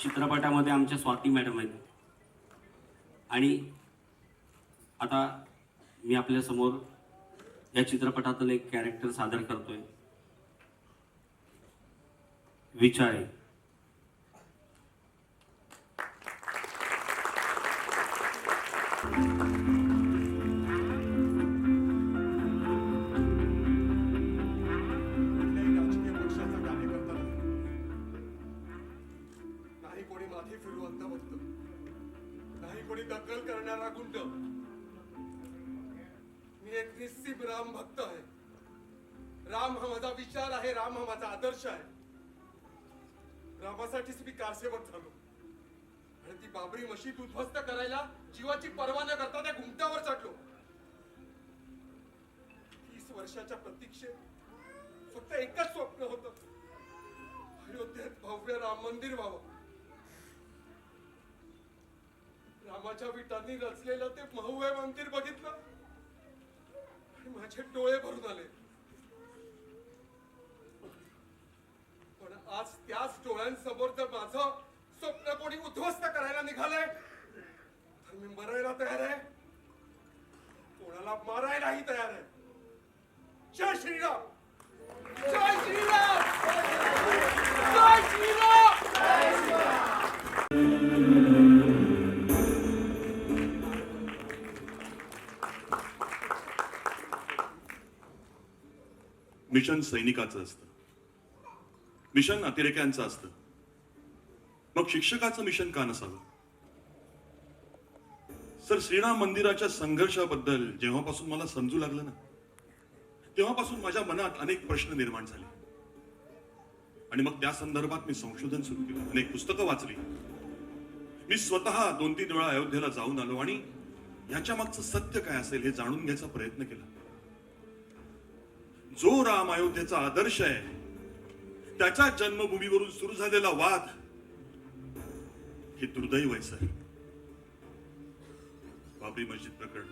चित्रपटामध्ये आमच्या स्वाती मॅडम आहेत. आणि आता मी आपल्यासमोर या चित्रपटातलं एक कॅरेक्टर सादर करतोय. विचारे कुठल्याही राम हा माझा विचार आहे राम हा माझा आदर्श आहे. रामासाठीच मी कारसेवक झालो. आणि ती बाबरी मशीद उद्ध्वस्त करायला जीवाची पर्वा न करता त्या घुमट्यावर चढलो. तीस वर्षाच्या प्रतीक्षेत फक्त एकच स्वप्न होत. अयोध्येत भव्य राम मंदिर व्हावं. रामाच्या विटांनी रचलेलं ते भव्य मंदिर बघितलं. आणि माझे डोळे भरून आले पण आज त्याच डोळ्यांसमोर जर माझं स्वप्न कोणी उद्ध्वस्त करायला निघालंय तर मी मरायला तयार आहे. कोणाला मारायलाही तयार आहे. जय श्रीराम. जय श्रीराम. जय श्रीराम. मिशन सैनिकाचं असतं. मिशन अतिरेक्यांचं असतं. मग शिक्षकाचं मिशन का नसावं? सर श्रीराम मंदिराच्या संघर्षाबद्दल जेव्हापासून मला समजू लागलं ना तेव्हापासून माझ्या मनात अनेक प्रश्न निर्माण झाले. आणि मग त्या संदर्भात मी संशोधन सुरू केलं अनेक पुस्तकं वाचली. मी स्वतः दोन तीन वेळा अयोध्येला जाऊन आलो आणि ह्याच्या मागचं सत्य काय असेल हे जाणून घ्यायचा प्रयत्न केला. जो राम अयोध्येचा आदर्श आहे त्याच्या जन्मभूमीवरून सुरू झालेला वाद हे दुर्दैव आहे सर. बाबरी मस्जिद प्रकरण.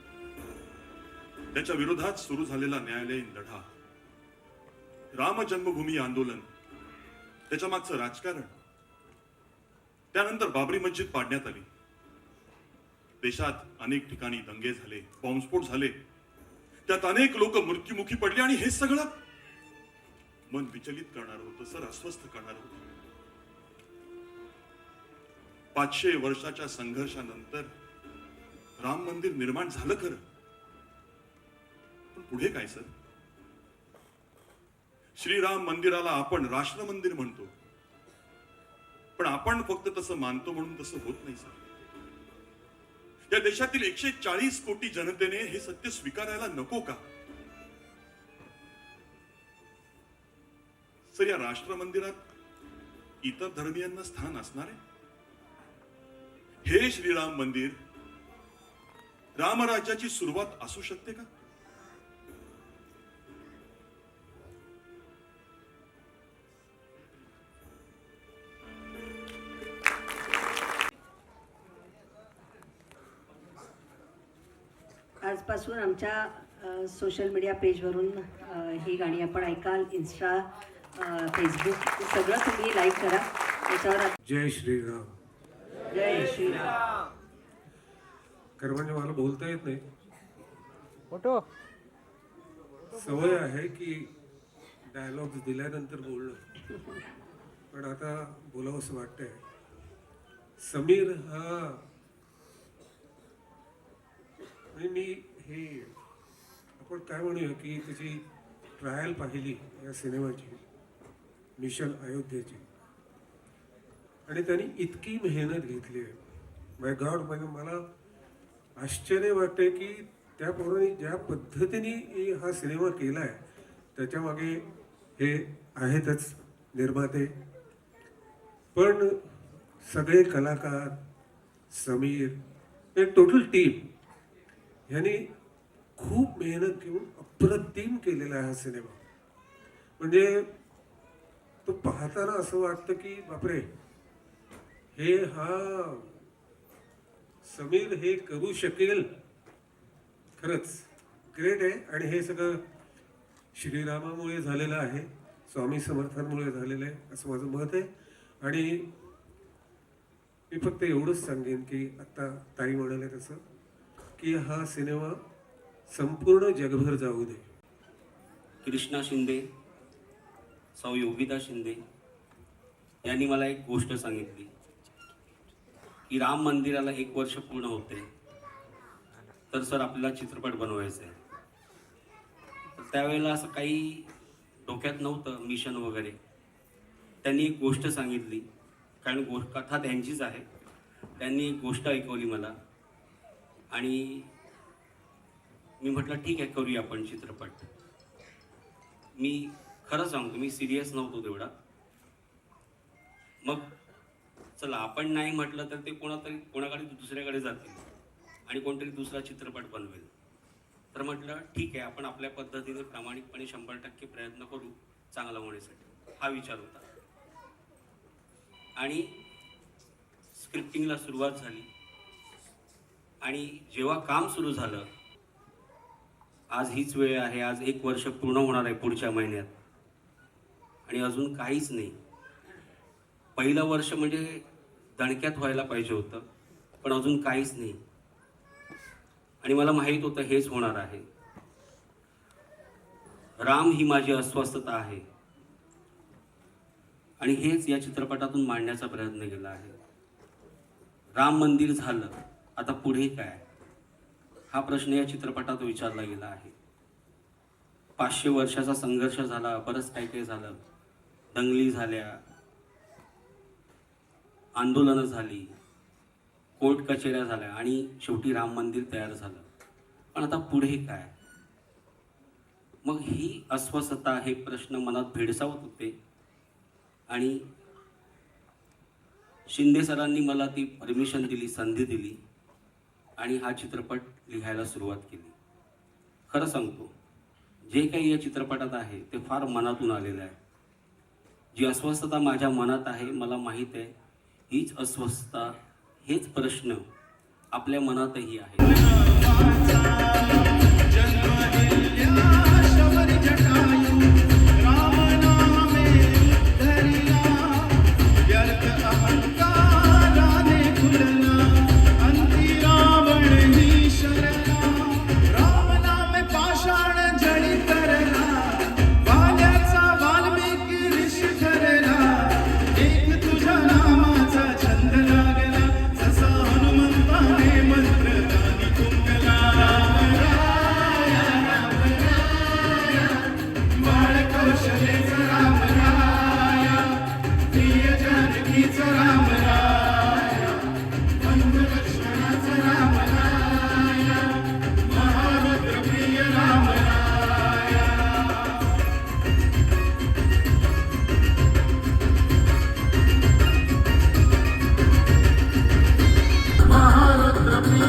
त्याच्या विरोधात सुरू झालेला न्यायालयीन लढा. राम जन्मभूमी आंदोलन. त्याच्या मागचं राजकारण. त्यानंतर बाबरी मस्जिद पाडण्यात आली. देशात अनेक ठिकाणी दंगे झाले बॉम्बस्फोट झाले. त्यात अनेक लोक मृत्युमुखी पडले आणि हे सगळं मन विचलित करणार होतं सर अस्वस्थ करणार होतं. पाचशे वर्षाच्या संघर्षानंतर राम मंदिर निर्माण झालं खरं. पण पुढे काय सर? श्रीराम मंदिराला आपण राष्ट्र मंदिर म्हणतो. पण आपण फक्त तसं मानतो म्हणून तसं होत नाही सर. या देशातील एकशे चाळीस कोटी जनतेने हे सत्य स्वीकारायला नको का? सर या राष्ट्र मंदिरात इतर धर्मियांना स्थान असणार आहे? हे श्रीराम मंदिर रामराज्याची सुरुवात असू शकते का? आजपासून आमच्या सोशल मीडिया पेजवरून ही गाणी आपण ऐकाल. इन्स्टा फेसबुक सगळं तुम्ही लाईक करा. त्याच्यावर जय श्रीराम. जय श्रीराम. खरं म्हणजे मला बोलता येत नाही. सवय आहे की डायलॉग्स दिल्यानंतर बोलणं. पण आता बोलावंसं वाटतंय. समीर हा आणि मी हे आपण काय म्हणूया की त्याची ट्रायल पाहिली या सिनेमाची. मिशन अयोध्येची. आणि त्यांनी इतकी मेहनत घेतली आहे. माय गॉड म्हणजे मला आश्चर्य वाटते की त्या पोरांनी ज्या पद्धतीने हा सिनेमा केला आहे त्याच्यामागे हे आहेतच निर्माते. पण सगळे कलाकार समीर एक टोटल टीम ह्यांनी खूप मेहनत घेऊन अप्रतिम केलेला आहे हा सिनेमा. म्हणजे तो पाहताना असं वाटतं की बापरे हे हा समीर हे करू शकेल. खरंच ग्रेट आहे. आणि हे सगळं श्रीरामामुळे झालेलं आहे स्वामी समर्थांमुळे झालेलं आहे असं माझं मत आहे. आणि मी फक्त एवढंच सांगेन की आत्ता ताई म्हणाले तसं की हा सिनेमा संपूर्ण जगभर जाऊ दे. कृष्णा शिंदे सौ योगिता शिंदे यांनी मला एक गोष्ट सांगितली की राम मंदिराला एक वर्ष पूर्ण होते तर सर आपल्याला चित्रपट बनवायचा आहे तर त्यावेळेला असं काही डोक्यात नव्हतं मिशन वगैरे. त्यांनी एक गोष्ट सांगितली कारण गो कथा त्यांचीच आहे. त्यांनी एक गोष्ट ऐकवली मला आणि मी म्हटलं ठीक आहे करूया आपण चित्रपट. मी खरं सांगतो मी सिरियस नव्हतो तेवढा. मग चला आपण नाही म्हटलं तर ते कोणातरी कोणाकडे दुसऱ्याकडे जातील आणि कोणतरी दुसरा चित्रपट बनवेल. तर म्हटलं ठीक आहे आपण आपल्या पद्धतीने प्रामाणिकपणे शंभर टक्के प्रयत्न करू चांगला होण्यासाठी. हा विचार होता. आणि स्क्रिप्टिंगला सुरुवात झाली. आणि जेव्हा काम सुरू झालं आज हीच वेळ आहे आज एक वर्ष पूर्ण होणार आहे पुढच्या महिन्यात. आणि अजून काहीच नाही. पहिलं वर्ष म्हणजे दणक्यात व्हायला पाहिजे होतं पण अजून काहीच नाही. आणि मला माहीत होतं हेच होणार आहे. राम ही माझी अस्वस्थता आहे. आणि हेच या चित्रपटातून मांडण्याचा प्रयत्न केला आहे. राम मंदिर झालं आता पुढे काय? हा प्रश्न या चित्रपटात विचारला गेला आहे. पाचशे वर्षाचा संघर्ष झाला बरंच काही काही झालं. दंगली झाल्या आंदोलनं झाली कोर्ट कचेऱ्या झाल्या आणि शेवटी राम मंदिर तयार झालं. पण आता पुढे काय? मग ही अस्वस्थता हे प्रश्न मनात भेडसावत होते. आणि शिंदे सरांनी मला ती परमिशन दिली संधी दिली आणि हा चित्रपट लिहायला सुरुवात केली. खरं सांगतो जे काही या चित्रपटात आहे ते फार मनातून आलेलं आहे. जी अस्वस्थता माझ्या मनात आहे मला माहीत आहे हीच अस्वस्थता हेच प्रश्न आपल्या मनातही आहे.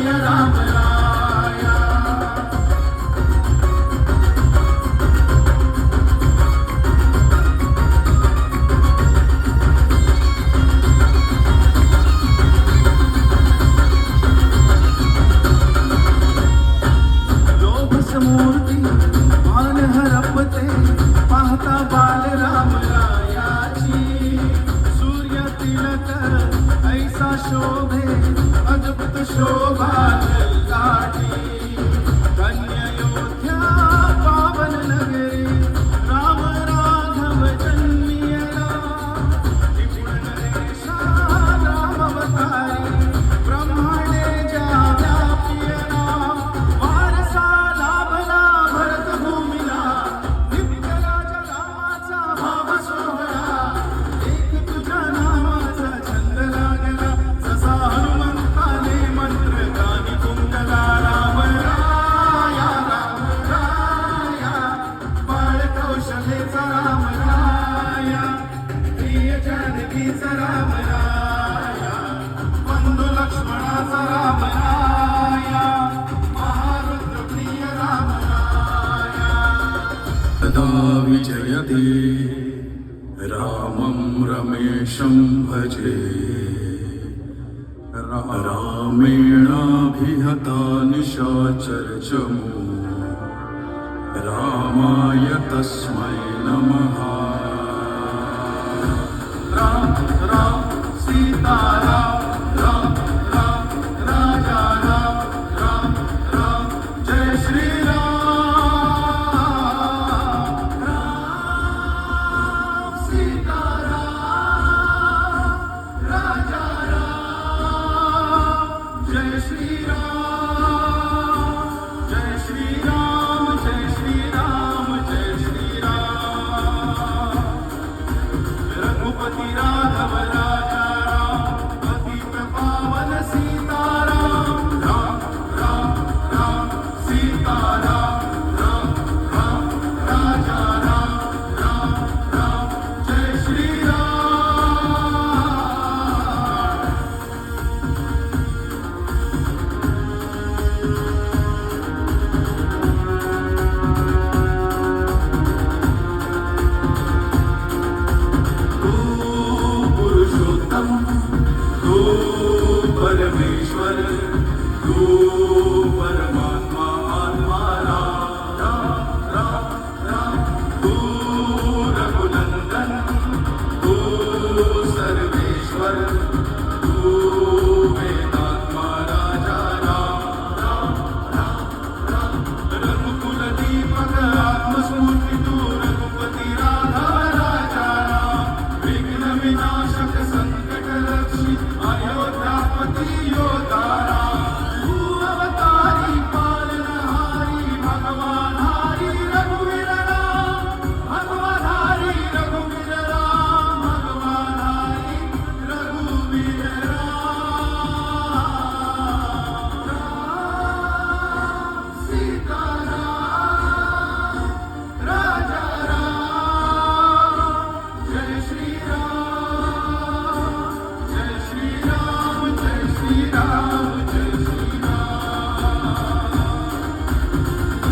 Ram विजयते रामं रमेशं भजे। रामेणाभिहता निशाचरचमू। रामाय तस्मै नमः See my love. तू परमेश्वर तू